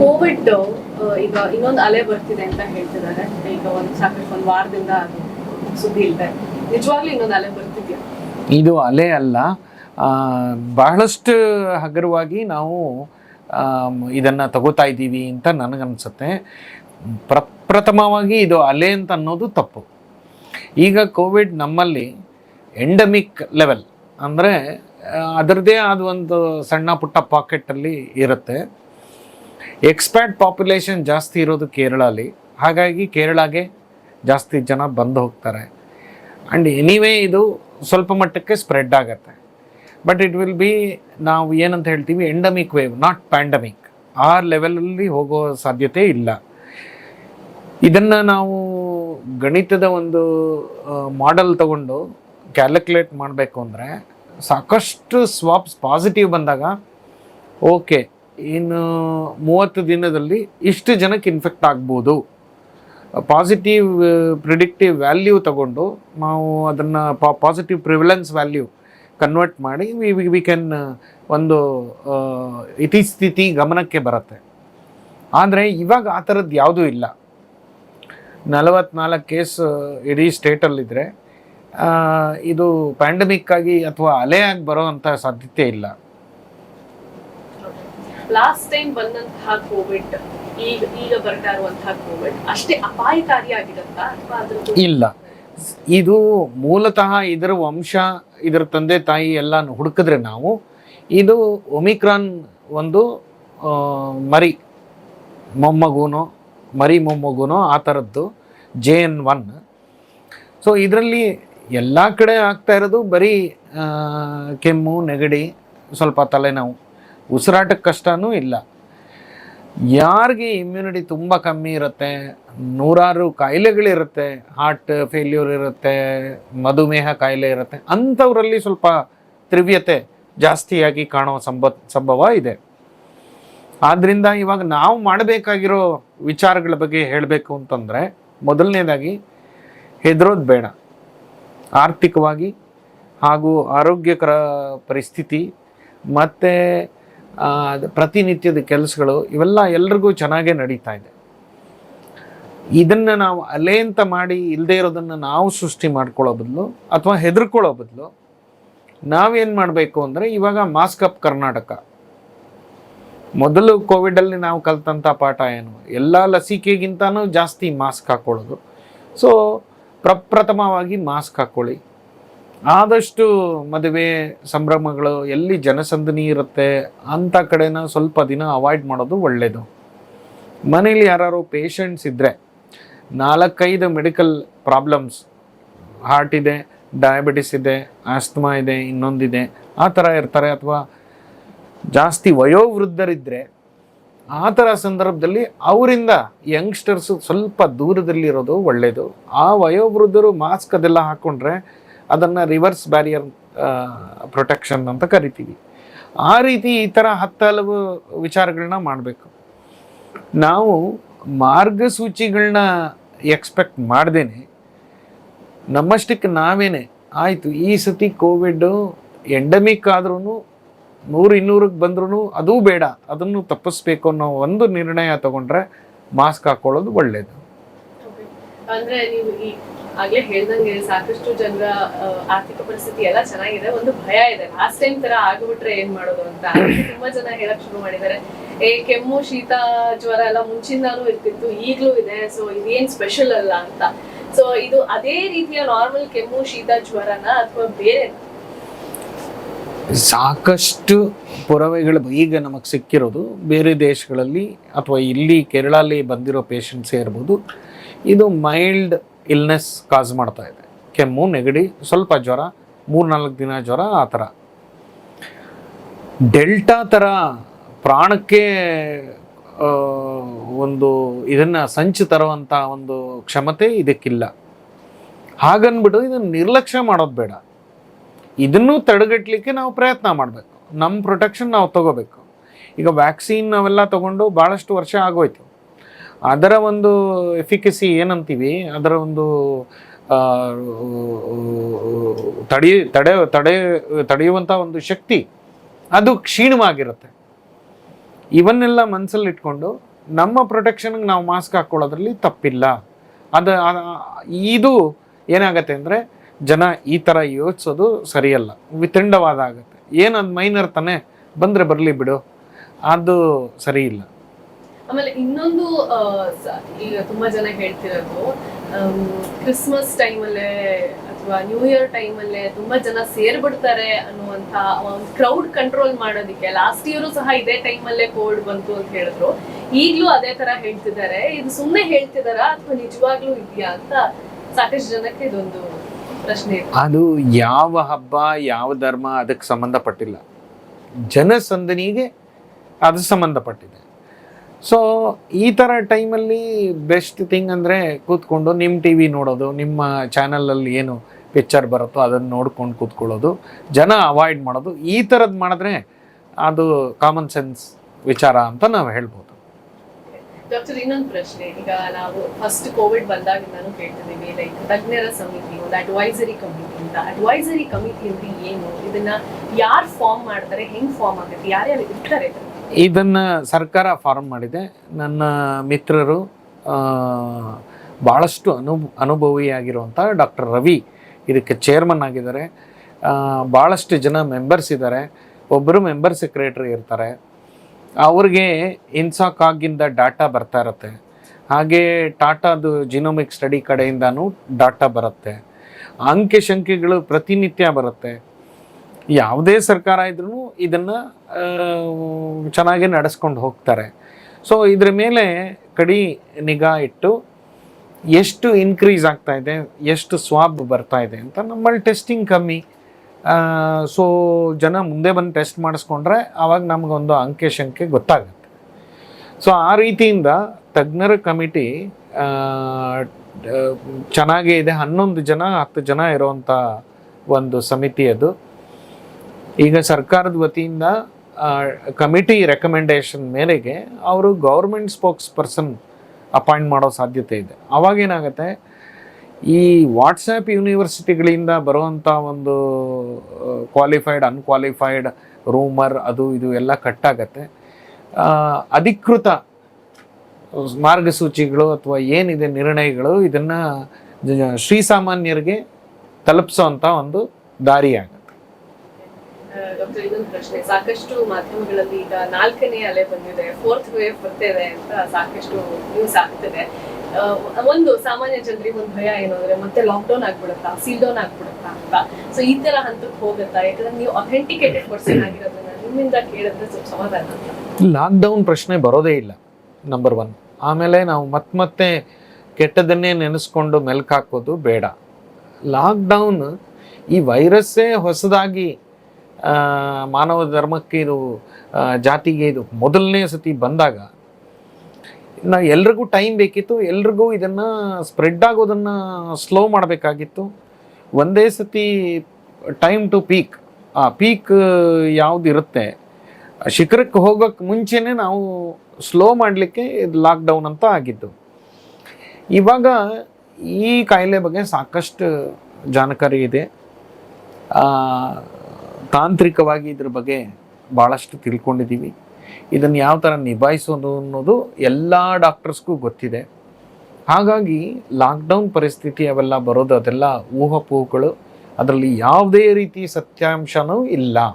Covid ಈಗ ಇನ್ನೊಂದು ಅಲೆ ಬರ್ತಿದೆ ಅಂತ ಹೇಳ್ತಿದ್ದಾರೆ. ಈಗ ಒಂದು ಸಾಕಷ್ಟು ಒಂದು ವಾರದಿಂದ ಸುದ್ದಿ ಇದೆ ನಿಜವಾಗ್ಲೂ ಇನ್ನೊಂದು ಅಲೆ ಬರ್ತಿದ್ಯಾ? ಇದು ಅಲೆ ಅಲ್ಲ. ಬಹಳಷ್ಟು ಹಗುರವಾಗಿ ನಾವು ಇದನ್ನು ತಗೋತಾ ಇದ್ದೀವಿ ಅಂತ ನನಗನ್ಸುತ್ತೆ. ಪ್ರಪ್ರಥಮವಾಗಿ ಇದು ಅಲೆ ಅಂತ ಅನ್ನೋದು ತಪ್ಪು. ಈಗ ಕೋವಿಡ್ ನಮ್ಮಲ್ಲಿ ಎಂಡಮಿಕ್ ಲೆವೆಲ್ ಅಂದರೆ ಅದರದ್ದೇ ಆದ ಒಂದು ಸಣ್ಣ ಪುಟ್ಟ ಪಾಕೆಟಲ್ಲಿ ಇರುತ್ತೆ. ಎಕ್ಸ್ಪ್ಯಾಟ್ ಪಾಪ್ಯುಲೇಷನ್ ಜಾಸ್ತಿ ಇರೋದು ಕೇರಳ ಅಲ್ಲಿ ಹಾಗಾಗಿ ಕೇರಳಗೆ ಜಾಸ್ತಿ ಜನ ಬಂದು ಹೋಗ್ತಾರೆ. ಆ್ಯಂಡ್ ಎನಿವೇ ಇದು ಸ್ವಲ್ಪ ಮಟ್ಟಕ್ಕೆ ಸ್ಪ್ರೆಡ್ ಆಗುತ್ತೆ. ಬಟ್ ಇಟ್ ವಿಲ್ ಬಿ ನಾವು ಏನಂತ ಹೇಳ್ತೀವಿ ಎಂಡಮಿಕ್ ವೇವ್ ನಾಟ್ ಪ್ಯಾಂಡಮಿಕ್ ಆ ಲೆವೆಲಲ್ಲಿ ಹೋಗೋ ಸಾಧ್ಯತೆ ಇಲ್ಲ. ಇದನ್ನು ನಾವು ಗಣಿತದ ಒಂದು ಮಾಡೆಲ್ ತಗೊಂಡು ಕ್ಯಾಲ್ಕುಲೇಟ್ ಮಾಡಬೇಕು ಅಂದರೆ ಸಾಕಷ್ಟು ಸ್ವಾಪ್ಸ್ ಪಾಸಿಟಿವ್ ಬಂದಾಗ ಓಕೆ ಇನ್ನು ಮೂವತ್ತು ದಿನದಲ್ಲಿ ಇಷ್ಟು ಜನಕ್ಕೆ ಇನ್ಫೆಕ್ಟ್ ಆಗ್ಬೋದು. ಪಾಸಿಟಿವ್ ಪ್ರಿಡಿಕ್ಟಿವ್ ವ್ಯಾಲ್ಯೂ ತಗೊಂಡು ನಾವು ಅದನ್ನು ಪಾಸಿಟಿವ್ ಪ್ರಿವಿಲೆನ್ಸ್ ವ್ಯಾಲ್ಯೂ ಕನ್ವರ್ಟ್ ಮಾಡಿ ವಿ ವಿ ಕ್ಯಾನ್ ಒಂದು ಆ, ಇತಿಸ್ಥಿತಿ ಗಮನಕ್ಕೆ ಬರುತ್ತೆ. ಆದರೆ ಇವಾಗ ಆ ಥರದ್ದು ಯಾವುದೂ ಇಲ್ಲ. ನಲವತ್ನಾಲ್ಕು ಕೇಸ್ ಇಡೀ ಸ್ಟೇಟಲ್ಲಿದ್ದರೆ ಇದು ಪ್ಯಾಂಡಮಿಕ್ ಆಗಿ ಅಥವಾ ಅಲೆಯಾಗಿ ಬರೋ ಅಂಥ ಸಾಧ್ಯತೆ ಇಲ್ಲ. ಲಾಸ್ಟ್ ಟೈಮ್ ಬಂದಂತಹ ಕೋವಿಡ್ ಈಗ ಈಗ ಬರ್ತಾ ಇರುವಂತಹ ಕೋವಿಡ್ ಅಷ್ಟೇ ಅಪಾಯಕಾರಿಯಾಗಿರುತ್ತಾ ಅಥವಾ ಇಲ್ಲ. ಇದು ಮೂಲತಃ ಇದರ ವಂಶ, ಇದರ ತಂದೆ, ತಾಯಿ ಎಲ್ಲ ಹುಡುಕಿದ್ರೆ ನಾವು ಇದು ಒಮಿಕ್ರಾನ್ ಒಂದು ಮರಿ, ಮೊಮ್ಮಗುನೋ ಮರಿ ಮೊಮ್ಮಗುನೋ ಆ ಥರದ್ದು, ಜೆ ಎನ್ ಒನ್. ಸೊ ಇದರಲ್ಲಿ ಎಲ್ಲ ಕಡೆ ಆಗ್ತಾ ಇರೋದು ಬರೀ ಕೆಮ್ಮು, ನೆಗಡಿ, ಸ್ವಲ್ಪ ತಲೆನೋವು. ಉಸಿರಾಟಕ್ಕೆ ಕಷ್ಟನೂ ಇಲ್ಲ. ಯಾರಿಗೆ ಇಮ್ಯುನಿಟಿ ತುಂಬ ಕಮ್ಮಿ ಇರುತ್ತೆ? ನೂರಾರು ಕಾಯಿಲೆಗಳಿರುತ್ತೆ. ಹಾರ್ಟ್ ಫೇಲ್ಯೂರ್ ಇರುತ್ತೆ. ಮಧುಮೇಹ ಕಾಯಿಲೆ ಇರುತ್ತೆ. ಅಂಥವರಲ್ಲಿ ಸ್ವಲ್ಪ ತ್ರಿವ್ಯತೆ ಜಾಸ್ತಿಯಾಗಿ ಕಾಣೋ ಸಂಭ ಸಂಭವ ಇದೆ. ಆದ್ದರಿಂದ ಇವಾಗ ನಾವು ಮಾಡಬೇಕಾಗಿರೋ ವಿಚಾರಗಳ ಬಗ್ಗೆ ಹೇಳಬೇಕು ಅಂತಂದರೆ, ಮೊದಲನೇದಾಗಿ ಹೆದರೋದು ಬೇಡ. ಆರ್ಥಿಕವಾಗಿ ಹಾಗೂ ಆರೋಗ್ಯಕರ ಪರಿಸ್ಥಿತಿ, ಮತ್ತು ಪ್ರತಿನಿತ್ಯದ ಕೆಲಸಗಳು ಇವೆಲ್ಲ ಎಲ್ರಿಗೂ ಚೆನ್ನಾಗೇ ನಡೀತಾ ಇದೆ. ಇದನ್ನು ನಾವು ಅಲೆ ಅಂತ ಮಾಡಿ ಇಲ್ಲದೆ ಇರೋದನ್ನು ನಾವು ಸೃಷ್ಟಿ ಮಾಡ್ಕೊಳ್ಳೋ ಬದಲು ಅಥವಾ ಹೆದರ್ಕೊಳ್ಳೋ ಬದಲು ನಾವೇನು ಮಾಡಬೇಕು ಅಂದರೆ ಇವಾಗ ಮಾಸ್ಕ್ ಅಪ್ ಕರ್ನಾಟಕ. ಮೊದಲು ಕೋವಿಡಲ್ಲಿ ನಾವು ಕಲ್ತಂಥ ಪಾಠ ಏನು? ಎಲ್ಲ ಲಸಿಕೆಗಿಂತನೂ ಜಾಸ್ತಿ ಮಾಸ್ಕ್ ಹಾಕ್ಕೊಳ್ಳೋದು ಸೊ ಪ್ರಪ್ರಥಮವಾಗಿ ಮಾಸ್ಕ್ ಹಾಕ್ಕೊಳ್ಳಿ ಆದಷ್ಟು ಮದುವೆ ಸಂಭ್ರಮಗಳು ಎಲ್ಲಿ ಜನಸಂದಣಿ ಇರುತ್ತೆ ಅಂಥ ಕಡೆನ ಸ್ವಲ್ಪ ದಿನ ಅವಾಯ್ಡ್ ಮಾಡೋದು ಒಳ್ಳೆಯದು ಮನೇಲಿ ಯಾರು ಪೇಷಂಟ್ಸ್ ಇದ್ದರೆ ನಾಲ್ಕೈದು ಮೆಡಿಕಲ್ ಪ್ರಾಬ್ಲಮ್ಸ್ ಹಾರ್ಟ್ ಇದೆ ಡಯಾಬಿಟಿಸ್ ಇದೆ ಆಸ್ತಮಾ ಇದೆ, ಇನ್ನೊಂದಿದೆ, ಆ ಥರ ಇರ್ತಾರೆ ಅಥವಾ ಜಾಸ್ತಿ ವಯೋವೃದ್ಧರಿದ್ದರೆ ಆ ಥರ ಸಂದರ್ಭದಲ್ಲಿ ಅವರಿಂದ ಯಂಗ್ಸ್ಟರ್ಸು ಸ್ವಲ್ಪ ದೂರದಲ್ಲಿರೋದು ಒಳ್ಳೆಯದು ಆ ವಯೋವೃದ್ಧರು ಮಾಸ್ಕ್ ಅದೆಲ್ಲ ಹಾಕ್ಕೊಂಡ್ರೆ ಅದನ್ನು ರಿವರ್ಸ್ ಬ್ಯಾರಿಯರ್ ಪ್ರೊಟೆಕ್ಷನ್ ಅಂತ ಕರಿತೀವಿ. ಆ ರೀತಿ ಈ ಥರ ಹತ್ತು ಹಲವು ವಿಚಾರಗಳನ್ನ ಮಾಡಬೇಕು. ನಾವು ಮಾರ್ಗಸೂಚಿಗಳನ್ನ ಎಕ್ಸ್ಪೆಕ್ಟ್ ಮಾಡ್ದೇನೆ. ನಮ್ಮಷ್ಟಕ್ಕೆ ನಾವೇನೆ, ಆಯಿತು, ಈ ಸತಿ ಕೋವಿಡ್ ಎಂಡಮಿಕ್ ಆದ್ರೂ ನೂರು ಇನ್ನೂರಕ್ಕೆ ಬಂದ್ರೂ ಅದೂ ಬೇಡ, ಅದನ್ನು ತಪ್ಪಿಸ್ಬೇಕು ಅನ್ನೋ ಒಂದು ನಿರ್ಣಯ ತಗೊಂಡ್ರೆ ಮಾಸ್ಕ್ ಹಾಕೊಳ್ಳೋದು ಒಳ್ಳೆಯದು ಆಗ್ಲೇ ಹೇಳ್ದಂಗೆ ಸಾಕಷ್ಟು ಜನರ ಆರ್ಥಿಕ ಪರಿಸ್ಥಿತಿ ಎಲ್ಲ ಚೆನ್ನಾಗಿದೆ. ಒಂದು ಭಯ ಇದೆ. ಲಾಸ್ಟ್ ಟೈಮ್ ತರ ಆಗ್ಬಿಟ್ರೆ ಏನ್ ಮಾಡೋದು ಅಂತ. ತುಂಬಾ ಜನ ಹೇಳಕ್ ಶುರು ಮಾಡಿದ್ದಾರೆ. ಏ, ಕೆಮ್ಮು, ಶೀತ, ಜ್ವರ ಎಲ್ಲ ಮುಂಚಿಂದಾನು ಇರ್ತಿತ್ತು, ಈಗ್ಲೂ ಇದೆ. ಸೊ ಇದೇನ್ ಸ್ಪೆಷಲ್ ಅಲ್ಲ ಅಂತ. ಸೊ ಇದು ಅದೇ ರೀತಿಯ ನಾರ್ಮಲ್ ಕೆಮ್ಮು, ಶೀತ, ಜ್ವರನ ಅಥವಾ ಬೇರೆ ಸಾಕಷ್ಟು ಪುರಾವೆಗಳು ಈಗ ನಮಗೆ ಸಿಕ್ಕಿರೋದು ಬೇರೆ ದೇಶಗಳಲ್ಲಿ ಅಥವಾ ಇಲ್ಲಿ ಕೇರಳಲ್ಲಿ ಬಂದಿರೋ ಪೇಷಂಟ್ಸೇ ಇರ್ಬೋದು. ಇದು ಮೈಲ್ಡ್ ಇಲ್ನೆಸ್ ಕಾಸ್ ಮಾಡ್ತಾ ಇದೆ. ಕೆಮ್ಮು, ನೆಗಡಿ, ಸ್ವಲ್ಪ ಜ್ವರ, ಮೂರ್ನಾಲ್ಕು ದಿನ ಜ್ವರ, ಆ ಥರ. ಡೆಲ್ಟಾ ಥರ ಪ್ರಾಣಕ್ಕೆ ಒಂದು ಇದನ್ನು ಸಂಚು ತರುವಂಥ ಒಂದು ಕ್ಷಮತೆ ಇದಕ್ಕಿಲ್ಲ. ಹಾಗನ್ಬಿಟ್ಟು ಇದನ್ನು ನಿರ್ಲಕ್ಷ್ಯ ಮಾಡೋದು ಬೇಡ. ಇದನ್ನು ತಡೆಗಟ್ಟಲಿಕ್ಕೆ ನಾವು ಪ್ರಯತ್ನ ಮಾಡಬೇಕು. ನಮ್ಮ ಪ್ರೊಟೆಕ್ಷನ್ ನಾವು ತಗೋಬೇಕು. ಈಗ ವ್ಯಾಕ್ಸಿನ್ ನಾವೆಲ್ಲ ತಗೊಂಡು ಭಾಳಷ್ಟು ವರ್ಷ ಆಗೋಯ್ತು. ಅದರ ಒಂದು ಎಫಿಕಸಿ ಏನಂತೀವಿ? ಅದರ ಒಂದು ತಡಿ, ತಡೆ ತಡೆ ತಡೆಯುವಂಥ ಒಂದು ಶಕ್ತಿ ಅದು ಕ್ಷೀಣವಾಗಿರುತ್ತೆ. ಇವನ್ನೆಲ್ಲ ಮನಸ್ಸಲ್ಲಿ ಇಟ್ಕೊಂಡು ನಮ್ಮ ಪ್ರೊಟೆಕ್ಷನ್ಗೆ ನಾವು ಮಾಸ್ಕ್ ಹಾಕ್ಕೊಳ್ಳೋದ್ರಲ್ಲಿ ತಪ್ಪಿಲ್ಲ. ಅದು ಇದು ಏನಾಗತ್ತೆ ಅಂದರೆ ಜನ ಈ ಥರ ಯೋಚಿಸೋದು ಸರಿಯಲ್ಲ. ವಿತಂಡವಾದ ಆಗುತ್ತೆ. ಏನದು ಮೈನರ್ ತಾನೆ ಬಂದರೆ ಬರಲಿ ಬಿಡು. ಅದು ಸರಿ ಇಲ್ಲ ಆಮೇಲೆ ಇನ್ನೊಂದು ಈಗ ತುಂಬಾ ಜನ ಹೇಳ್ತಿರೋದು ಕ್ರಿಸ್ಮಸ್ ಟೈಮಲ್ಲೇ ಅಥವಾ ನ್ಯೂ ಇಯರ್ ಟೈಮಲ್ಲೇ ತುಂಬಾ ಜನ ಸೇರ್ಬಿಡ್ತಾರೆ ಅನ್ನುವಂತ ಒಂದು ಕ್ರೌಡ್ ಕಂಟ್ರೋಲ್ ಮಾಡೋದಿಕ್ಕೆ. ಲಾಸ್ಟ್ ಇಯರು ಸಹ ಇದೇ ಟೈಮಲ್ಲೇ ಕೋಲ್ಡ್ ಬಂತು ಅಂತ ಹೇಳಿದ್ರು. ಈಗ್ಲೂ ಅದೇ ತರ ಹೇಳ್ತಿದ್ದಾರೆ. ಇದು ಸುಮ್ಮನೆ ಹೇಳ್ತಿದಾರಾ ಅಥವಾ ನಿಜವಾಗ್ಲೂ ಇದೆಯಾ ಅಂತ ಸಾಕಷ್ಟು ಜನಕ್ಕೆ ಇದೊಂದು ಪ್ರಶ್ನೆ ಅದು ಯಾವ ಹಬ್ಬ, ಯಾವ ಧರ್ಮ ಅದಕ್ಕೆ ಸಂಬಂಧಪಟ್ಟಿಲ್ಲ. ಜನಸಂದನಿಗೆ ಅದು ಸಂಬಂಧಪಟ್ಟಿದೆ. ಸೊ ಈ ಥರ ಟೈಮಲ್ಲಿ ಬೆಸ್ಟ್ ಥಿಂಗ್ ಅಂದರೆ ಕೂತ್ಕೊಂಡು ನಿಮ್ಮ ಟಿ ವಿ ನೋಡೋದು, ನಿಮ್ಮ ಚಾನಲಲ್ಲಿ ಏನು ಪಿಕ್ಚರ್ ಬರುತ್ತೋ ಅದನ್ನು ನೋಡ್ಕೊಂಡು ಕೂತ್ಕೊಳ್ಳೋದು, ಜನ ಅವಾಯ್ಡ್ ಮಾಡೋದು. ಈ ಥರದ್ದು ಮಾಡಿದ್ರೆ ಅದು ಕಾಮನ್ ಸೆನ್ಸ್ ವಿಚಾರ ಅಂತ ನಾವು ಹೇಳ್ಬೋದು. ಡಾಕ್ಟರ್ ಇನ್ನೊಂದು ಪ್ರಶ್ನೆ. ಈಗ ನಾವು ಫಸ್ಟ್ ಕೋವಿಡ್ ಬಂದಾಗಿಂದಾನು ಕೇಳ್ತಿದ್ದೀವಿ ಲೈಕ್ ತಜ್ಞರ ಸಮಿತಿ, ಒಂದು ಅಡ್ವೈಸರಿ ಕಮಿಟಿ ಅಂತ. ಅಡ್ವೈಸರಿ ಕಮಿಟಿ ಅಂದ್ರೆ ಏನು? ಇದನ್ನ ಯಾರು ಫಾರ್ಮ್ ಮಾಡ್ತಾರೆ, ಹೆಂಗ್ ಫಾರ್ಮ್ ಆಗುತ್ತೆ, ಯಾರ್ಯಾರು ಇರ್ತಾರೆ? ಇದನ್ನು ಸರ್ಕಾರ ಫಾರ್ಮ್ ಮಾಡಿದೆ. ನನ್ನ ಮಿತ್ರರು ಭಾಳಷ್ಟು ಅನು ಅನುಭವಿಯಾಗಿರುವಂಥ ಡಾಕ್ಟರ್ ರವಿ ಇದಕ್ಕೆ ಚೇರ್ಮನ್ ಆಗಿದ್ದಾರೆ. ಭಾಳಷ್ಟು ಜನ ಮೆಂಬರ್ಸ್ ಇದ್ದಾರೆ. ಒಬ್ಬರು ಮೆಂಬರ್ ಸೆಕ್ರೆಟರಿ ಇರ್ತಾರೆ. ಅವ್ರಿಗೆ ಇನ್ಸಾಕ್ ಆಗಿಂದ ಡಾಟಾ ಬರ್ತಾ ಇರುತ್ತೆ. ಹಾಗೆ ಟಾಟಾದು ಜಿನೋಮಿಕ್ ಸ್ಟಡಿ ಕಡೆಯಿಂದನೂ ಡಾಟಾ ಬರುತ್ತೆ. ಅಂಕೆ ಸಂಖ್ಯೆಗಳು ಪ್ರತಿನಿತ್ಯ ಬರುತ್ತೆ. ಯಾವುದೇ ಸರ್ಕಾರ ಇದ್ರೂ ಇದನ್ನು ಚೆನ್ನಾಗಿ ನಡೆಸ್ಕೊಂಡು ಹೋಗ್ತಾರೆ. ಸೊ ಇದ್ರ ಮೇಲೆ ಕಡಿ ನಿಗಾ ಇಟ್ಟು ಎಷ್ಟು ಇನ್ಕ್ರೀಸ್ ಆಗ್ತಾ ಇದೆ, ಎಷ್ಟು ಸ್ವಾಬ್ ಬರ್ತಾ ಇದೆ ಅಂತ ನಮ್ಮಲ್ಲಿ ಟೆಸ್ಟಿಂಗ್ ಕಮ್ಮಿ. ಸೊ ಜನ ಮುಂದೆ ಬಂದು ಟೆಸ್ಟ್ ಮಾಡಿಸ್ಕೊಂಡ್ರೆ ಆವಾಗ ನಮಗೊಂದು ಅಂಕೆ ಶಂಕೆ ಗೊತ್ತಾಗುತ್ತೆ. ಸೊ ಆ ರೀತಿಯಿಂದ ತಜ್ಞರ ಕಮಿಟಿ ಚೆನ್ನಾಗೇ ಇದೆ. ಹನ್ನೊಂದು ಜನ, ಹತ್ತು ಜನ ಇರುವಂಥ ಒಂದು ಸಮಿತಿ ಅದು. ಈಗ ಸರ್ಕಾರದ ವತಿಯಿಂದ ಕಮಿಟಿ ರೆಕಮೆಂಡೇಶನ್ ಮೇರೆಗೆ ಅವರು ಗೌರ್ಮೆಂಟ್ ಸ್ಪೋಕ್ಸ್ ಪರ್ಸನ್ ಅಪಾಯಿಂಟ್ ಮಾಡೋ ಸಾಧ್ಯತೆ ಇದೆ. ಅವಾಗ ಏನಾಗುತ್ತೆ, ಈ ವಾಟ್ಸಪ್ ಯೂನಿವರ್ಸಿಟಿಗಳಿಂದ ಬರುವಂಥ ಒಂದು ಕ್ವಾಲಿಫೈಡ್ ಅನ್ಕ್ವಾಲಿಫೈಡ್ ರೂಮರ್ ಅದು ಇದು ಎಲ್ಲ ಕಟ್ಟಾಗತ್ತೆ ಅಧಿಕೃತ ಮಾರ್ಗಸೂಚಿಗಳು ಅಥವಾ ಏನಿದೆ ನಿರ್ಣಯಗಳು ಇದನ್ನು ಶ್ರೀಸಾಮಾನ್ಯರಿಗೆ ತಲುಪಿಸೋವಂಥ ಒಂದು ದಾರಿಯಾಗುತ್ತೆ ಡಾಕ್ಟರ್ ಇನ್ನೊಂದು ಪ್ರಶ್ನೆ, ಸಾಕಷ್ಟು ಮಾಧ್ಯಮಗಳಲ್ಲಿ ಈಗ ನಾಲ್ಕನೇ ಅಲೆ ಬಂದಿದೆ ಫೋರ್ತ್ ವೇವ್ ಬರ್ತಿದೆ ಅಂತ ಸಾಕಷ್ಟು ನ್ಯೂಸ್ ಆಗ್ತಿದೆ. ಒಂದು ಸಾಮಾನ್ಯ ಜನರಿಗೆ ಒಂದು ಭಯ ಏನು ಅಂದ್ರೆ, ಮತ್ತೆ ಲಾಕ್ಡೌನ್ ಆಗ್ಬಿಡುತ್ತಾ ಸೀಲ್ ಡೌನ್ ಆಗ್ಬಿಡುತ್ತಾ ಅಂತ. ಸೊ ಈ ತರ ಹಂತಕ್ಕೆ ಹೋಗುತ್ತಾ, ಯಾಕಂದ್ರೆ ನೀವು ಅಥೆಂಟಿಕೇಟೆಡ್ ಪರ್ಸನ್ ಆಗಿರೋದನ್ನ ನಿಮ್ಮಿಂದ ಕೇಳಿದ್ರೆ ಸ್ವಲ್ಪ ಸಮಾಧಾನ ಅಂತ. ಲಾಕ್ಡೌನ್ ಪ್ರಶ್ನೆ ಬರೋದೇ ಇಲ್ಲ ನಂಬರ್ ಒನ್ ಆಮೇಲೆ ನಾವು ಮತ್ತೆ ಮತ್ತೆ ಕೆಟ್ಟದನ್ನೇ ನೆನೆಸ್ಕೊಂಡು ಮೆಲ್ಕ್ ಹಾಕೋದು ಬೇಡ. ಲಾಕ್ಡೌನ್ ಈ ವೈರಸ್ಸೇ ಹೊಸದಾಗಿ ಮಾನವ ಧರ್ಮಕ್ಕೆ ಇದು ಜಾತಿಗೆ ಇದು ಮೊದಲನೇ ಸತಿ ಬಂದಾಗ ನಾ ಎಲ್ರಿಗೂ ಟೈಮ್ ಬೇಕಿತ್ತು, ಎಲ್ರಿಗೂ ಇದನ್ನು ಸ್ಪ್ರೆಡ್ ಆಗೋದನ್ನು ಸ್ಲೋ ಮಾಡಬೇಕಾಗಿತ್ತು. ಒಂದೇ ಸತಿ ಟೈಮ್ ಟು ಪೀಕ್ ಆ ಪೀಕ್ ಯಾವುದಿರುತ್ತೆ ಶಿಖರಕ್ಕೆ ಹೋಗೋಕ್ಕೆ ಮುಂಚೆನೇ ನಾವು ಸ್ಲೋ ಮಾಡಲಿಕ್ಕೆ ಇದು ಲಾಕ್ಡೌನ್ ಅಂತ ಆಗಿದ್ದು. ಇವಾಗ ಈ ಕಾಯಿಲೆ ಬಗ್ಗೆ ಸಾಕಷ್ಟು ಜಾನಕಾರಿ ಇದೆ. ತಾಂತ್ರಿಕವಾಗಿ ಇದ್ರ ಬಗ್ಗೆ ಭಾಳಷ್ಟು ತಿಳ್ಕೊಂಡಿದ್ದೀವಿ ಇದನ್ನು ಯಾವ ಥರ ನಿಭಾಯಿಸೋದು ಅನ್ನೋದು ಎಲ್ಲ ಡಾಕ್ಟರ್ಸ್ಗೂ ಗೊತ್ತಿದೆ. ಹಾಗಾಗಿ ಲಾಕ್ಡೌನ್ ಪರಿಸ್ಥಿತಿ ಅವೆಲ್ಲ ಬರೋದು ಅದೆಲ್ಲ ಊಹಪೂಹಗಳು. ಅದರಲ್ಲಿ ಯಾವುದೇ ರೀತಿ ಸತ್ಯಾಂಶನೂ ಇಲ್ಲ.